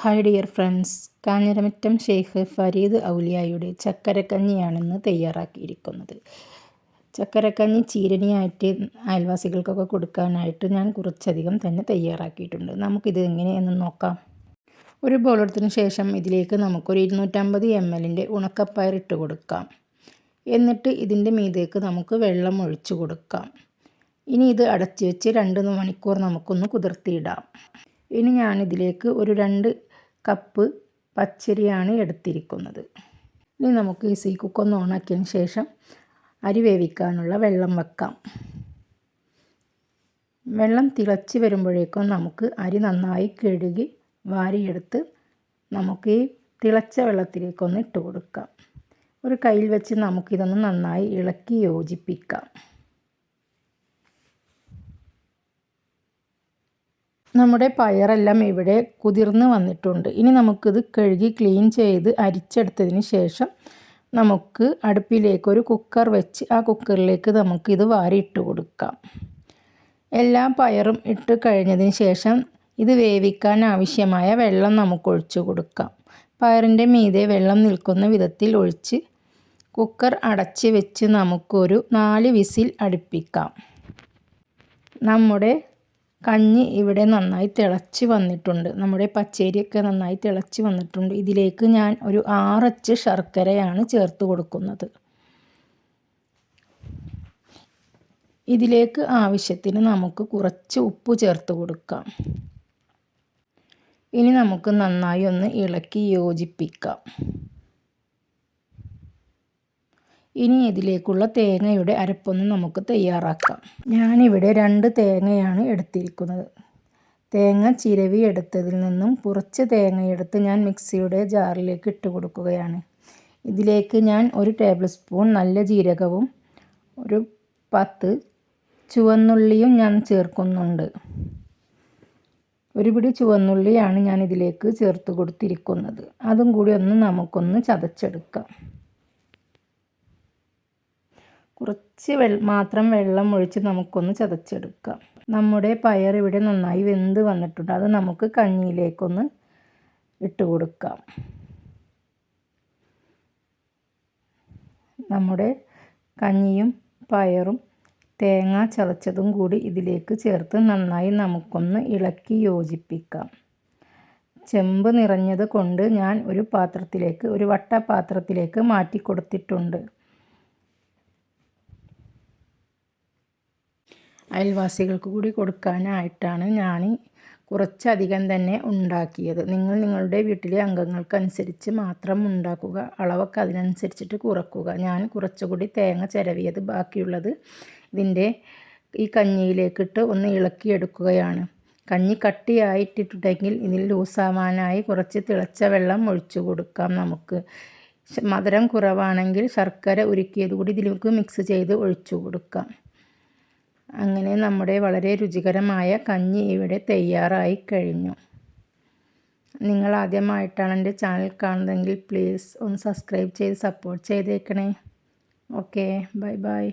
Hi dear friends Kanjiramattam Sheikh Farid ഔലിയായുടെ ചക്കരക്കഞ്ഞിയാണെന്ന് തയ്യാറാക്കിയിരിക്കുന്നത്. ചക്കരക്കഞ്ഞി ചീരണിയായിട്ട് അയൽവാസികൾക്കൊക്കെ കൊടുക്കാനായിട്ട് ഞാൻ കുറച്ചധികം തന്നെ തയ്യാറാക്കിയിട്ടുണ്ട്. നമുക്കിത് എങ്ങനെയെന്ന് നോക്കാം. ഒരു ബോളെടുത്തതിന് ശേഷം ഇതിലേക്ക് നമുക്കൊരു ഇരുന്നൂറ്റമ്പത് എം എല്ലിന്റെ ഉണക്കപ്പയർ ഇട്ട് കൊടുക്കാം. എന്നിട്ട് ഇതിന്റെ മീതേക്ക് നമുക്ക് വെള്ളം ഒഴിച്ചു കൊടുക്കാം. ഇനി ഇത് അടച്ചു വെച്ച് രണ്ട് മണിക്കൂർ നമുക്കൊന്ന് കുതിർത്തിയിടാം. ഇനി ഞാനിതിലേക്ക് ഒരു രണ്ട് കപ്പ് പച്ചരിയാണ് എടുത്തിരിക്കുന്നത്. ഇനി നമുക്ക് ഈ സീ കുക്കൊന്ന് ഓണാക്കിയതിന് ശേഷം അരി വേവിക്കാനുള്ള വെള്ളം വെക്കാം. വെള്ളം തിളച്ച് വരുമ്പോഴേക്കും നമുക്ക് അരി നന്നായി കഴുകി വാരിയെടുത്ത് നമുക്ക് ഈ തിളച്ച വെള്ളത്തിലേക്കൊന്ന് ഇട്ട് കൊടുക്കാം. ഒരു കയ്യിൽ വെച്ച് നമുക്കിതൊന്ന് നന്നായി ഇളക്കി യോജിപ്പിക്കാം. നമ്മുടെ പയറെല്ലാം ഇവിടെ കുതിർന്ന് വന്നിട്ടുണ്ട്. ഇനി നമുക്കിത് കഴുകി ക്ലീൻ ചെയ്ത് അരിച്ചെടുത്തതിന് ശേഷം നമുക്ക് അടുപ്പിലേക്ക് ഒരു കുക്കർ വെച്ച് ആ കുക്കറിലേക്ക് നമുക്കിത് വാരിയിട്ട് കൊടുക്കാം. എല്ലാ പയറും ഇട്ട് കഴിഞ്ഞതിന് ശേഷം ഇത് വേവിക്കാൻ ആവശ്യമായ വെള്ളം നമുക്ക് ഒഴിച്ചു കൊടുക്കാം. പയറിന്റെ മീതെ വെള്ളം നിൽക്കുന്ന വിധത്തിൽ ഒഴിച്ച് കുക്കർ അടച്ച് വെച്ച് നമുക്കൊരു നാല് വിസിൽ അടുപ്പിക്കാം. നമ്മുടെ കഞ്ഞി ഇവിടെ നന്നായി തിളച്ച് വന്നിട്ടുണ്ട്. നമ്മുടെ പച്ചരിയൊക്കെ നന്നായി തിളച്ച് വന്നിട്ടുണ്ട്. ഇതിലേക്ക് ഞാൻ ഒരു ആറച്ച് ശർക്കരയാണ് ചേർത്ത് കൊടുക്കുന്നത്. ഇതിലേക്ക് ആവശ്യത്തിന് നമുക്ക് കുറച്ച് ഉപ്പ് ചേർത്ത് കൊടുക്കാം. ഇനി നമുക്ക് നന്നായി ഒന്ന് ഇളക്കി യോജിപ്പിക്കാം. ഇനി ഇതിലേക്കുള്ള തേങ്ങയുടെ അരപ്പൊന്ന് നമുക്ക് തയ്യാറാക്കാം. ഞാനിവിടെ രണ്ട് തേങ്ങയാണ് എടുത്തിരിക്കുന്നത്. തേങ്ങ ചിരവി എടുത്തതിൽ നിന്നും കുറച്ച് തേങ്ങയെടുത്ത് ഞാൻ മിക്സിയുടെ ജാറിലേക്ക് ഇട്ട് കൊടുക്കുകയാണ്. ഇതിലേക്ക് ഞാൻ ഒരു ടേബിൾ സ്പൂൺ നല്ല ജീരകവും ഒരു പത്ത് ചുവന്നുള്ളിയും ഞാൻ ചേർക്കുന്നുണ്ട്. ഒരു പിടി ചുവന്നുള്ളിയാണ് ഞാൻ ഇതിലേക്ക് ചേർത്ത് കൊടുത്തിരിക്കുന്നത്. അതും കൂടി ഒന്ന് നമുക്കൊന്ന് ചതച്ചെടുക്കാം. കുറച്ച് മാത്രം വെള്ളം ഒഴിച്ച് നമുക്കൊന്ന് ചതച്ചെടുക്കാം. നമ്മുടെ പയർ ഇവിടെ നന്നായി വെന്ത് വന്നിട്ടുണ്ട്. അത് നമുക്ക് കഞ്ഞിയിലേക്കൊന്ന് ഇട്ട് കൊടുക്കാം. നമ്മുടെ കഞ്ഞിയും പയറും തേങ്ങ ചതച്ചതും കൂടി ഇതിലേക്ക് ചേർത്ത് നന്നായി നമുക്കൊന്ന് ഇളക്കി യോജിപ്പിക്കാം. ചെമ്പ് നിറഞ്ഞത് കൊണ്ട് ഞാൻ ഒരു പാത്രത്തിലേക്ക് ഒരു വട്ട പാത്രത്തിലേക്ക് മാറ്റി കൊടുത്തിട്ടുണ്ട് അയൽവാസികൾക്ക് കൂടി കൊടുക്കാനായിട്ടാണ് ഞാൻ കുറച്ചധികം തന്നെ ഉണ്ടാക്കിയത്. നിങ്ങൾ നിങ്ങളുടെ വീട്ടിലെ അംഗങ്ങൾക്കനുസരിച്ച് മാത്രം ഉണ്ടാക്കുക അളവൊക്കെ അതിനനുസരിച്ചിട്ട് കുറക്കുക. ഞാൻ കുറച്ചുകൂടി തേങ്ങ ചിരവിയത് ബാക്കിയുള്ളത് ഇതിന്റെ ഈ കഞ്ഞിയിലേക്കിട്ട് ഒന്ന് ഇളക്കിയെടുക്കുകയാണ്. കഞ്ഞി കട്ടിയായിട്ടിട്ടുണ്ടെങ്കിൽ ഇതിൽ ലൂസാവാനായി കുറച്ച് തിളച്ച വെള്ളം ഒഴിച്ചു കൊടുക്കാം നമുക്ക്. മധുരം കുറവാണെങ്കിൽ ശർക്കര ഉരുക്കിയത് കൂടി ഇതിലേക്ക് മിക്സ് ചെയ്ത് ഒഴിച്ചു കൊടുക്കാം. അങ്ങനെ നമ്മുടെ വളരെ രുചികരമായ കഞ്ഞി ഇവിടെ തയ്യാറായി കഴിഞ്ഞു. നിങ്ങൾ ആദ്യമായിട്ടാണ് എന്റെ ചാനൽ കാണുന്നതെങ്കിൽ പ്ലീസ് ഒന്ന് സബ്സ്ക്രൈബ് ചെയ്ത് സപ്പോർട്ട് ചെയ്തേക്കണേ. Okay bye bye.